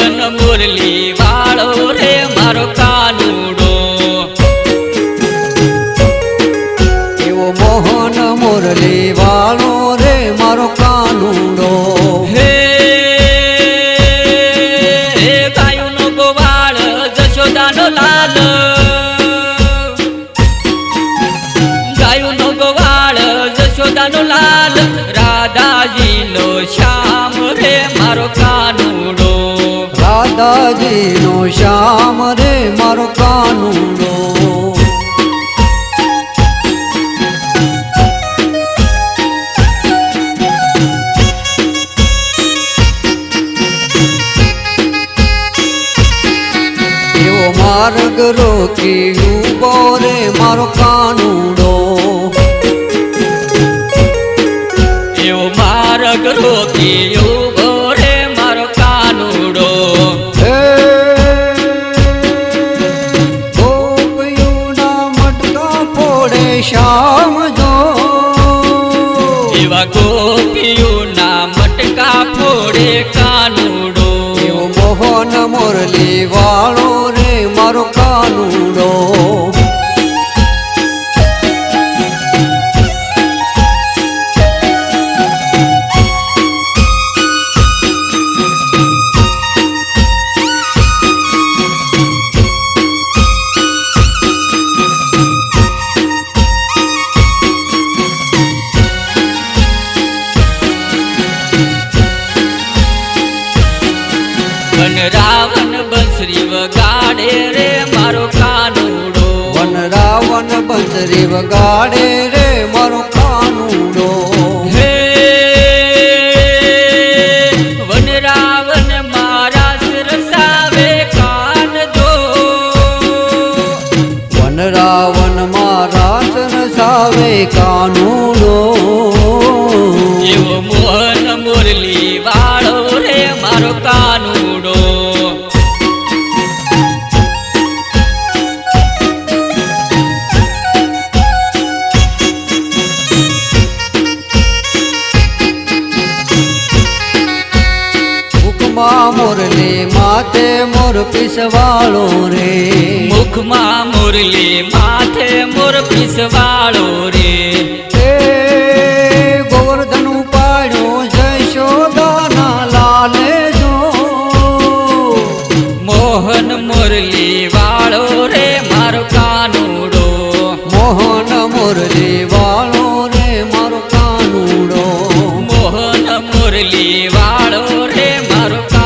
પવન મુરલી વાળો રે મારો કાનુડો. એવો મોહન મુરલી વાળો રે મારો કાનુડો. હે ગાયુનો ગોવાળ જશોદાનો લાલ. ગાયુનો ગોવાળ જશોદાનો લાલ. રાધાજીનો શ્યામ મારો કા કાળજીનો શ્યામ રે મારો કાનુડો એવો માર્ગ રોકી ઊભો રે મારો કાનુડો શ્યામ જો. એવા ગોપીઓના મટકા ફોડે કાનુડો. એવો મોહન મુરલી વાળો રે મારો કાનુડો. વન રાવણ બંસરી વગાડે રે મારો કાનુડો. વન રાવણ બંસરી વગાડે રે મારો કાનુડો. હે વન રાવણ મારા સરસાવે કાન દો વન રાવણ મારા સરસાવે કાનુડો. એવો મોહન મુરલી વાળો રે મારો કાનુડો. માથે મોર પીસવાળો રે. મુખમાં મુરલી માથે મોર પીસવાળો રે. એ ગોવર્ધન ઉપાડ્યો જય શોદાના જો. મોહન મુરલી વાળો રે મારો કાનુડો. મોહન મુરલી વાળો રે મારો કાનુડો. મોહન મુરલી વાળો રે મારો